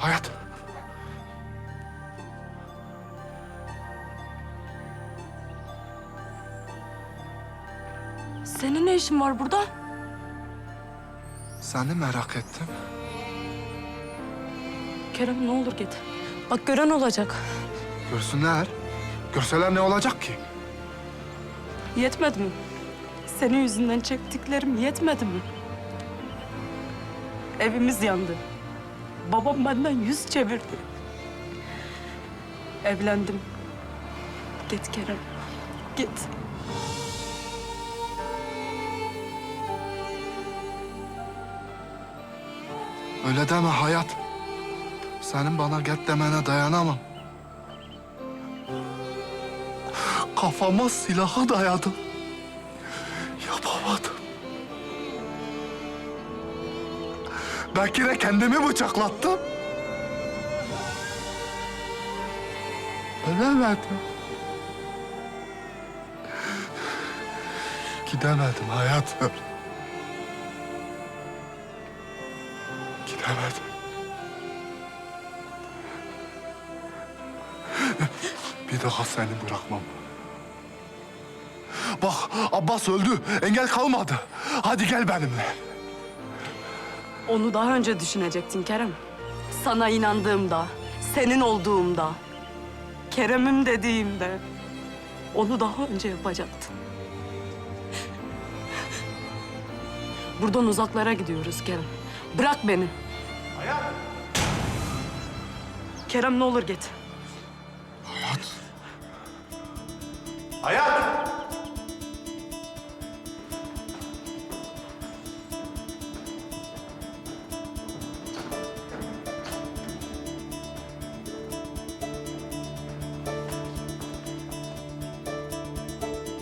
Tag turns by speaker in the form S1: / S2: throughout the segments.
S1: Hayat.
S2: Senin ne işin var burada?
S1: Seni merak ettim.
S2: Kerem ne olur git. Bak gören olacak.
S1: Görsünler. Görseler ne olacak ki?
S2: Yetmedi mi? Senin yüzünden çektiklerim yetmedi mi? Evimiz yandı. Babam benden yüz çevirdi. Evlendim. Git Kerem. Git.
S1: Öyle deme hayat. Senin bana git demene dayanamam. Kafama silahı dayadım. Belki de kendimi bıçaklattım. Ölemedim. Gidemedim hayatım. Gidemedim. Bir daha seni bırakmam. Bak Abbas öldü. Engel kalmadı. Hadi gel benimle.
S2: Onu daha önce düşünecektin Kerem. Sana inandığımda, senin olduğumda, Kerem'im dediğimde onu daha önce yapacaktın. Buradan uzaklara gidiyoruz Kerem. Bırak beni. Kerem ne olur git.
S1: Hayat.
S3: Hayat!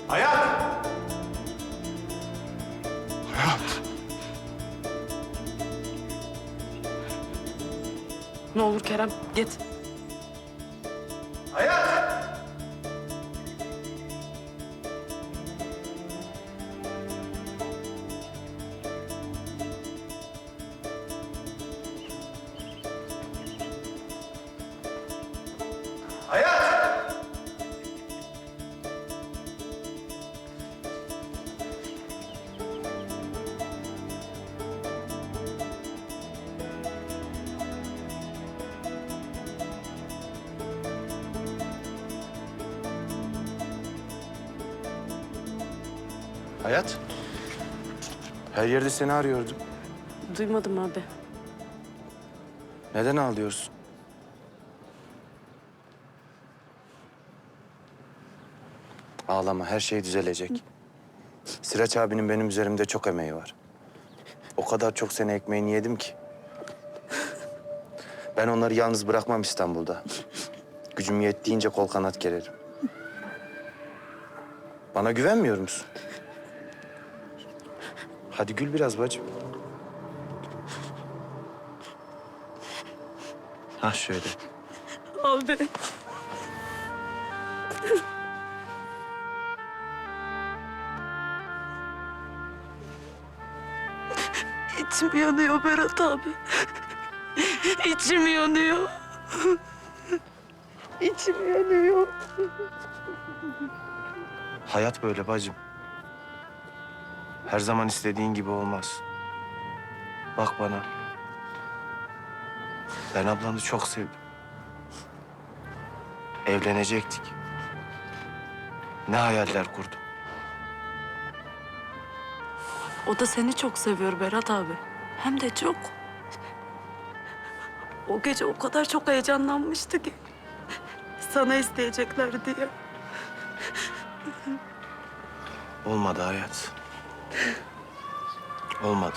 S3: Hayat!
S1: Hayat.
S2: Ne olur Kerem git.
S3: Hayat! Hayat!
S4: Hayat. Her yerde seni arıyordum.
S2: Duymadım abi.
S4: Neden ağlıyorsun? Ağlama, her şey düzelecek. Sıraç abinin benim üzerimde çok emeği var. O kadar çok sene ekmeğini yedim ki. Ben onları yalnız bırakmam İstanbul'da. Gücüm yettiğince kol kanat gererim. Bana güvenmiyor musun? Hadi gül biraz bacım. Ha şöyle.
S2: Abi. İçim yanıyor Berat abi. İçim yanıyor. İçim yanıyor.
S4: Hayat böyle bacım. Her zaman istediğin gibi olmaz. Bak bana. Ben ablanı çok sevdim. Evlenecektik. Ne hayaller kurdum.
S2: O da seni çok seviyor Berat abi. Hem de çok. O gece o kadar çok heyecanlanmıştı ki. Sana isteyecekler diye.
S4: Olmadı hayat. Olmadı.